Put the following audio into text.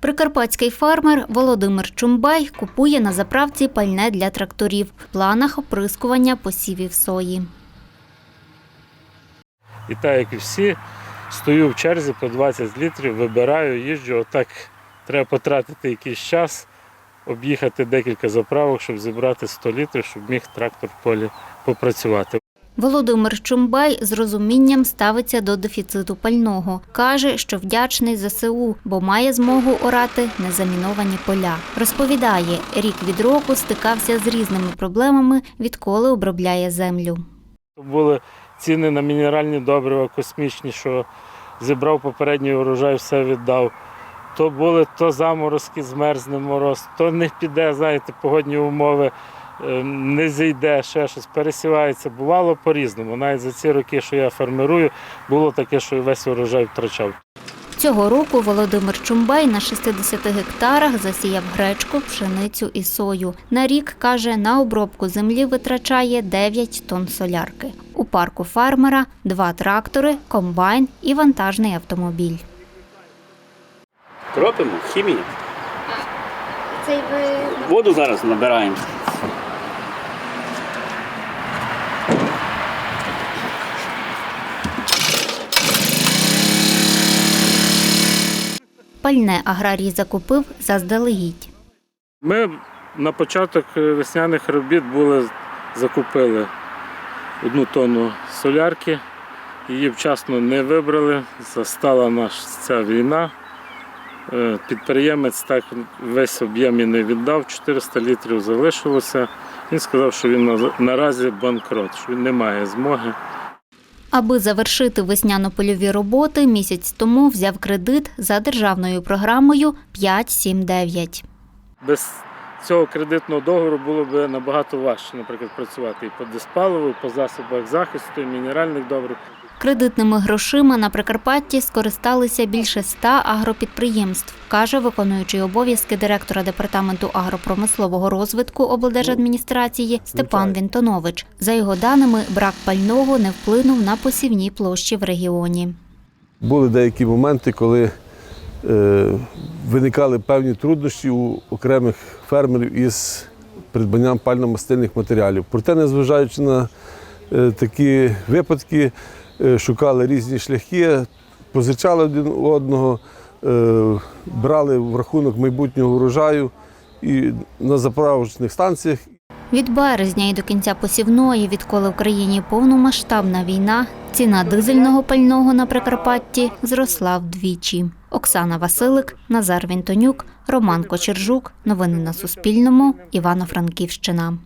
Прикарпатський фермер Володимир Чумбай купує на заправці пальне для тракторів в планах оприскування посівів сої. І так як і всі, стою в черзі по 20 літрів, вибираю, їжджу. Отак треба потратити якийсь час, об'їхати декілька заправок, щоб зібрати 100 літрів, щоб міг трактор в полі попрацювати. Володимир Чумбай з розумінням ставиться до дефіциту пального. Каже, що вдячний ЗСУ, бо має змогу орати незаміновані поля. Розповідає, рік від року стикався з різними проблемами, відколи обробляє землю. Були ціни на мінеральні добрива космічні, що зібрав попередній урожай, все віддав. То були то заморозки, змерзне мороз, то не піде, знаєте, погодні умови, не зійде, ще щось пересівається. Бувало по-різному. Навіть за ці роки, що я фермерую, було таке, що весь урожай втрачав. Цього року Володимир Чумбай на 60 гектарах засіяв гречку, пшеницю і сою. На рік, каже, на обробку землі витрачає 9 тонн солярки. У парку фермера два трактори, комбайн і вантажний автомобіль. Кропимо хімію. Цей ви Воду зараз набираємо. Пальне аграрій закупив заздалегідь. Ми на початок весняних робіт були, закупили одну тонну солярки, її вчасно не вибрали, застала нас ця війна. Е, Підприємець так весь об'єм і не віддав, 400 літрів залишилося. Він сказав, що він наразі банкрот, що він не має змоги. Аби завершити весняно-польові роботи, місяць тому взяв кредит за державною програмою 5-7-9. Без цього кредитного договору було б набагато важче, наприклад, працювати і по диспаливу, і по засобах захисту, і мінеральних добрив. Кредитними грошима на Прикарпатті скористалися більше ста агропідприємств, каже виконуючий обов'язки директора департаменту агропромислового розвитку облдержадміністрації Степан Вінтонович. За його даними, брак пального не вплинув на посівні площі в регіоні. Були деякі моменти, коли виникали певні труднощі у окремих фермерів із придбанням пально-мастильних матеріалів. Проте, незважаючи на е, такі випадки, е, шукали різні шляхи, позичали один одного, е, брали в рахунок майбутнього урожаю і на заправочних станціях Від березня і до кінця посівної, відколи в країні повномасштабна війна, ціна дизельного пального на Прикарпатті зросла вдвічі. Оксана Василик, Назар Вінтонюк, Роман Кочержук. Новини на Суспільному. Івано-Франківщина.